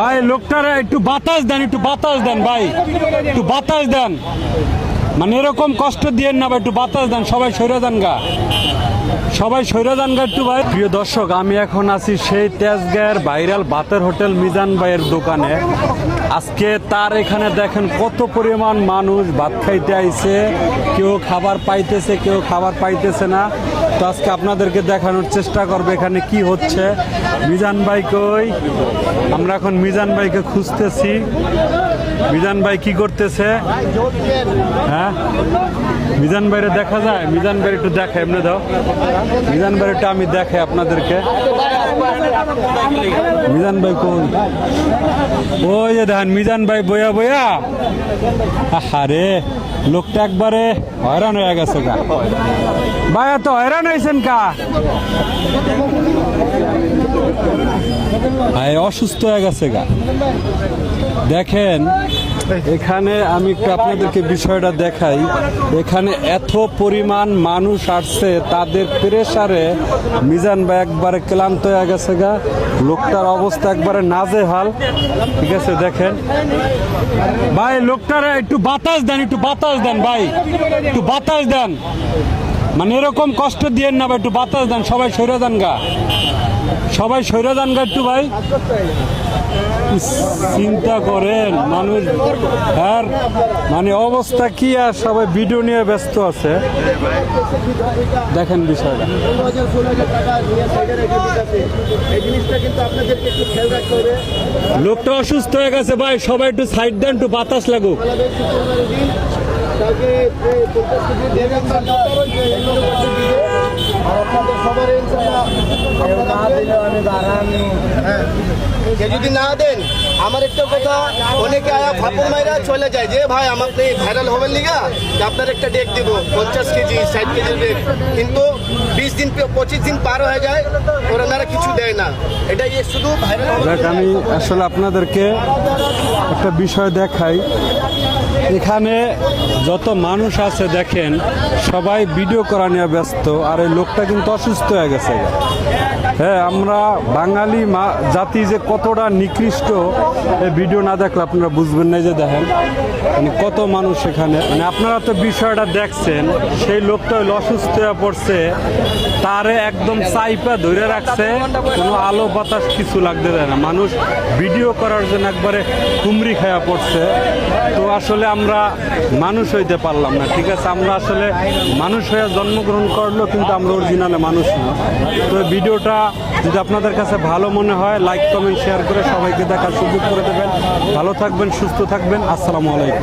ভাই লোকটারা একটু বাতাস দেন একটু বাতাস দেন ভাই। একটু বাতাস দেন। মানে এরকম কষ্ট দিয়ে না ভাই, একটু বাতাস দেন, সবাই সৈরা দেন গা। সবাই সৈরা দেন গা একটু ভাই। প্রিয় দর্শক, আমি এখন আছি সেই তেজগাঁয়ের ভাইরাল বাতের হোটেল মিজান ভাইয়ের দোকানে। আজকে তার এখানে দেখেন কত পরিমাণ মানুষ ভাত খাইতে আইছে। কেউ খাবার পাইতেছে, কেউ খাবার পাইতেছে না। তো আজকে আপনাদেরকে দেখানোর চেষ্টা করবে এখানে কি হচ্ছে। মিজান ভাই কই? আমরা এখন মিজান ভাইকে খুঁজতেছি। মিজান ভাই কি করতেছে? হ্যাঁ? মিজান ভাইরে দেখা যায়? মিজান ভাই একটু দেখে, এমনি দাও। মিজান ভাই একটু আমি দেখে আপনাদেরকে। মিজান ভাই কোন? ওই যে দেখেন, মিজান ভাই বইয়া বইয়া আরে লোকটা একবারে হয়রান হয়ে গেছে গা। ভাই এত হয়রান হয়েছেন কা? অসুস্থ হয়ে গেছে গা। দেখেন, এখানে আমি একটু আপনাদেরকে বিষয়টা দেখাই। এখানে এত পরিমাণ মানুষ আসছে, তাদের প্রেসারে মিজান ভাই একবারে ক্লান্ত হয়ে গেছে গা। লোকটার অবস্থা একবারে নাজে হাল ঠিক আছে, দেখেন। ভাই, লোকটারা একটু বাতাস দেন, একটু বাতাস দেন ভাই। একটু বাতাস দেন। মানে এরকম কষ্ট দিয়েন না ভাই, একটু বাতাস দেন, সবাই সৈরা দেন গা। সবাই সৈরা দেন গা একটু ভাই। চিন্তা করেন, মানুষ আর মানে অবস্থা কি আর সবাই ভিডিও নিয়ে ব্যস্ত আছে। দেখেন বিষয়টা। লোকটা অসুস্থ হয়ে গেছে ভাই, সবাই একটু সাইড দেন, একটু বাতাস লাগুক। পঞ্চাশ কেজি আর আপনাদের সবার হ্যাঁ। সে যদি না দেন আমার একটা কথা অনেকে আয়া ফাপড় মাইরা চলে যায় যে ভাই আমাকে ভাইরাল হবেন লিগা যে আপনার একটা ডেক দিব পঞ্চাশ কেজি ষাট কেজির ডেক। কিন্তু বিশ দিন পঁচিশ দিন পার হয়ে যায় ওনারা কিছু দেয় না। এটাই শুধু ভাইরাল আমি আসলে আপনাদেরকে একটা বিষয় দেখাই। এখানে যত মানুষ আছে দেখেন, সবাই ভিডিও করা নিয়ে ব্যস্ত, আর এই লোকটা কিন্তু অসুস্থ হয়ে গেছে। হ্যাঁ আমরা বাঙালি জাতি যে কতটা নিকৃষ্ট এই ভিডিও না দেখলে আপনারা বুঝবেন না যে দেখেন মানে কত মানুষ এখানে। মানে আপনারা তো বিষয়টা দেখছেন, সেই লোকটা হইল অসুস্থ হয়ে পড়ছে, তারে একদম চাইপা ধরে রাখছে, কোনো আলো বাতাস কিছু লাগতে দেয় না। মানুষ ভিডিও করার জন্য একবারে কুমড়ি খায়া পড়ছে। তো আসলে আমরা মানুষ হইতে পারলাম না, ঠিক আছে? আমরা আসলে মানুষ হয়ে জন্মগ্রহণ করল কিন্তু আমরা অরিজিনালে মানুষ না। তো ভিডিওটা যদি আপনাদের কাছে ভালো মনে হয় লাইক কমেন্ট শেয়ার করে সবাইকে দেখার সুযোগ করে দেবেন। ভালো থাকবেন, সুস্থ থাকবেন। আসসালামু আলাইকুম।